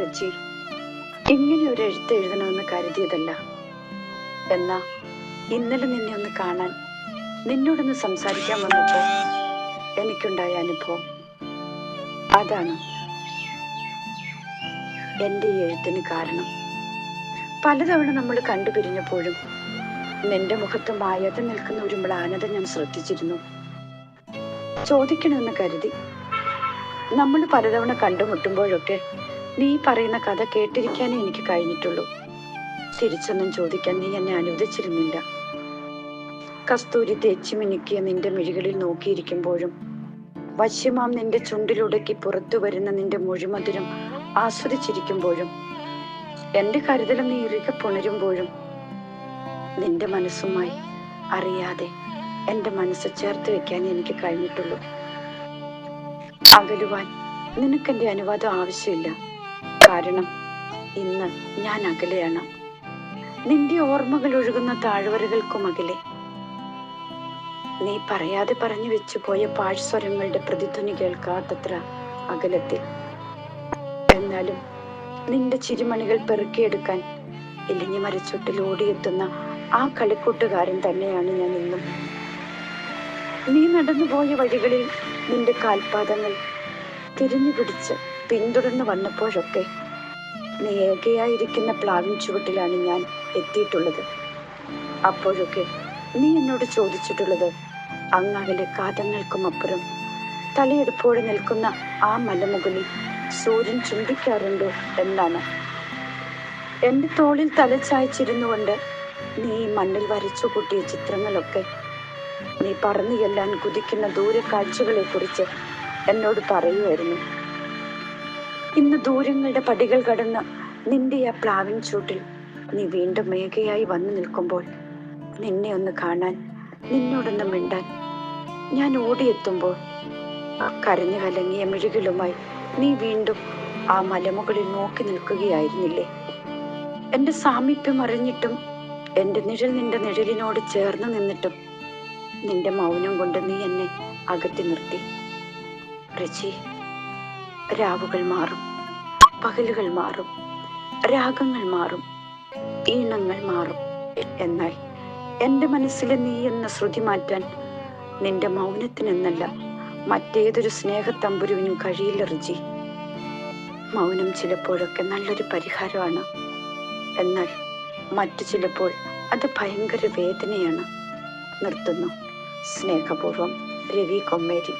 റജി ഇങ്ങനെ ഒരു എഴുത്ത് എഴുതണമെന്ന് കരുതിയതല്ല. എന്നാ ഇന്നലെ നിന്നെ ഒന്ന് കാണാൻ നിന്നോടൊന്ന് സംസാരിക്കാൻ വന്നപ്പോ എനിക്കുണ്ടായ അനുഭവം. അതാണ് എന്റെ ഈ എഴുത്തിന് കാരണം. പലതവണ നമ്മൾ കണ്ടുപിരിഞ്ഞപ്പോഴും നിന്റെ മുഖത്ത് മായാതെ നിൽക്കുന്ന ഒരു മ്ലാനത ഞാൻ ശ്രദ്ധിച്ചിരുന്നു. ചോദിക്കണമെന്ന് കരുതി. നമ്മൾ പലതവണ കണ്ടുമുട്ടുമ്പോഴൊക്കെ നീ പറയുന്ന കഥ കേട്ടിരിക്കാനേ എനിക്ക് കഴിഞ്ഞിട്ടുള്ളൂ. തിരിച്ചൊന്നും ചോദിക്കാൻ നീ എന്നെ അനുവദിച്ചിരുന്നില്ല. കസ്തൂരി തേച്ചു മിനുക്കിയ നിന്റെ മിഴികളിൽ നോക്കിയിരിക്കുമ്പോഴും വശ്യമാം നിന്റെ ചുണ്ടിലുടക്കി പുറത്തു വരുന്ന നിന്റെ മൊഴിമധുരം ആസ്വദിച്ചിരിക്കുമ്പോഴും എന്റെ കരുതലും നീ ഇറുകെ പുണരുമ്പോഴും നിന്റെ മനസ്സുമായി അറിയാതെ എന്റെ മനസ്സ് ചേർത്ത് വെക്കാൻ എനിക്ക് കഴിഞ്ഞിട്ടുള്ളൂ. അകലുവാൻ നിനക്കെന്റെ അനുവാദം ആവശ്യമില്ല. കാരണം ഇന്ന് ഞാൻ അകലെയാണ്. നിന്റെ ഓർമ്മകൾ ഒഴുകുന്ന താഴ്വരകൾക്കും അകലെ. നീ പറയാതെ പറഞ്ഞു വെച്ചു പോയ പാഴ്സ്വരങ്ങളുടെ പ്രതിധ്വനി കേൾക്കാത്തത്ര അകലത്തിൽ. എന്നാലും നിന്റെ ചിരിമണികൾ പെറുക്കിയെടുക്കാൻ ഇല്ലെങ്കിൽ മരച്ചുട്ടിൽ ഓടിയെത്തുന്ന ആ കളിക്കൂട്ടുകാരൻ തന്നെയാണ് ഞാൻ ഇന്നും. നീ നടന്നുപോയ വഴികളിൽ നിന്റെ കാൽപാദങ്ങൾ തിരിഞ്ഞു പിടിച്ച് പിന്തുടർന്ന് വന്നപ്പോഴൊക്കെ നീ പ്ലാവിൻ ചുവട്ടിലാണ് ഞാൻ എത്തിയിട്ടുള്ളത്. അപ്പോഴൊക്കെ നീ എന്നോട് ചോദിച്ചിട്ടുള്ളത് അങ്ങാവിലെ കാതങ്ങൾക്കും അപ്പുറം തലയെടുപ്പോടെ നിൽക്കുന്ന ആ മലമുകളിൽ സൂര്യൻ ചുംബിക്കാറുണ്ടോ എന്നാണ്. എന്റെ തോളിൽ തല ചായച്ചിരുന്നുകൊണ്ട് നീ ഈ മണ്ണിൽ വരച്ചു കൂട്ടിയ ചിത്രങ്ങളൊക്കെ നീ പറഞ്ഞു ചെല്ലാൻ കുതിക്കുന്ന ദൂരെ കാഴ്ചകളെ കുറിച്ച് എന്നോട് പറയുമായിരുന്നു. ഇന്ന് ദൂരങ്ങളുടെ പടികൾ കടന്ന് നിന്റെ ആ പ്ലാവിൻ ചൂട്ടിൽ നീ വീണ്ടും മേഘയായി വന്നു നിൽക്കുമ്പോൾ നിന്നെ ഒന്ന് കാണാൻ നിന്നോടൊന്ന് മിണ്ടാൻ ഞാൻ ഓടിയെത്തുമ്പോൾ കരഞ്ഞു കലങ്ങിയ മിഴികളുമായി നീ വീണ്ടും ആ മലമുകളിൽ നോക്കി നിൽക്കുകയായിരുന്നില്ലേ? എന്റെ സാമീപ്യം അറിഞ്ഞിട്ടും എന്റെ നിഴൽ നിന്റെ നിഴലിനോട് ചേർന്ന് നിന്നിട്ടും നിന്റെ മൗനം കൊണ്ട് നീ എന്നെ അകറ്റി നിർത്തി. റജി രാവുകൾ മാറും പകലുകൾ മാറും രാഗങ്ങൾ മാറും ഈണങ്ങൾ മാറും. എന്നാൽ എന്റെ മനസ്സിലെ നീ എന്ന ശ്രുതി മാറ്റാൻ നിന്റെ മൗനത്തിനെന്നല്ല മറ്റേതൊരു സ്നേഹത്തമ്പുരുവിനും കഴിയില്ല റിജി മൗനം ചിലപ്പോഴൊക്കെ നല്ലൊരു പരിഹാരമാണ്. എന്നാൽ മറ്റു ചിലപ്പോൾ അത് ഭയങ്കര വേദനയാണ്. നിർത്തുന്നു. സ്നേഹപൂർവം രവി കൊമ്മേരി.